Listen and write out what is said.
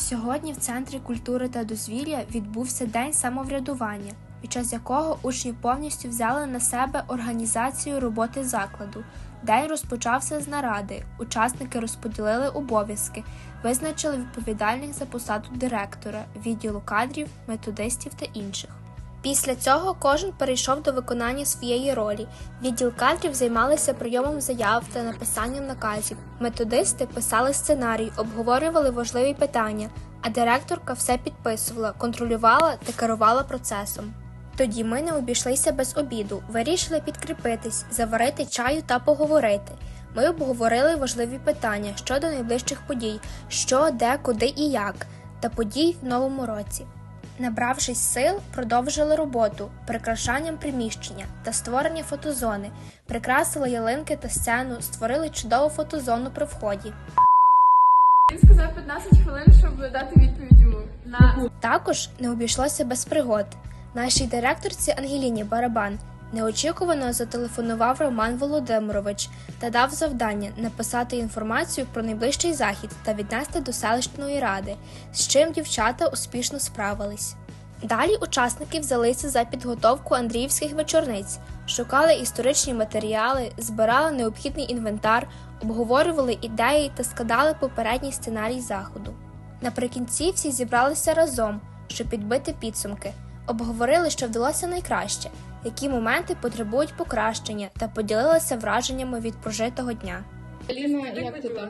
Сьогодні в Центрі культури та дозвілля відбувся день самоврядування, під час якого учні повністю взяли на себе організацію роботи закладу. День розпочався з наради. Учасники розподілили обов'язки, визначили відповідальних за посаду директора, відділу кадрів, методистів та інших. Після цього кожен перейшов до виконання своєї ролі. Відділ кадрів займалися прийомом заяв та написанням наказів. Методисти писали сценарій, обговорювали важливі питання, а директорка все підписувала, контролювала та керувала процесом. Тоді ми не обійшлися без обіду, вирішили підкріпитись, заварити чаю та поговорити. Ми обговорили важливі питання щодо найближчих подій, що, де, куди і як, та подій в новому році. Набравшись сил, продовжили роботу прикрашанням приміщення та створення фотозони, прикрасили ялинки та сцену, створили чудову фотозону при вході. Він сказав 15 хвилин, щоб дати відповідь йому. На Також не обійшлося без пригод. Нашій директорці Ангеліні Барабан неочікувано зателефонував Роман Володимирович та дав завдання написати інформацію про найближчий захід та віднести до селищної ради, з чим дівчата успішно справились. Далі учасники взялися за підготовку Андріївських вечорниць, шукали історичні матеріали, збирали необхідний інвентар, обговорювали ідеї та складали попередній сценарій заходу. Наприкінці всі зібралися разом, щоб підбити підсумки, обговорили, що вдалося найкраще, які моменти потребують покращення, та поділилися враженнями від прожитого дня. Аліна, як ти там?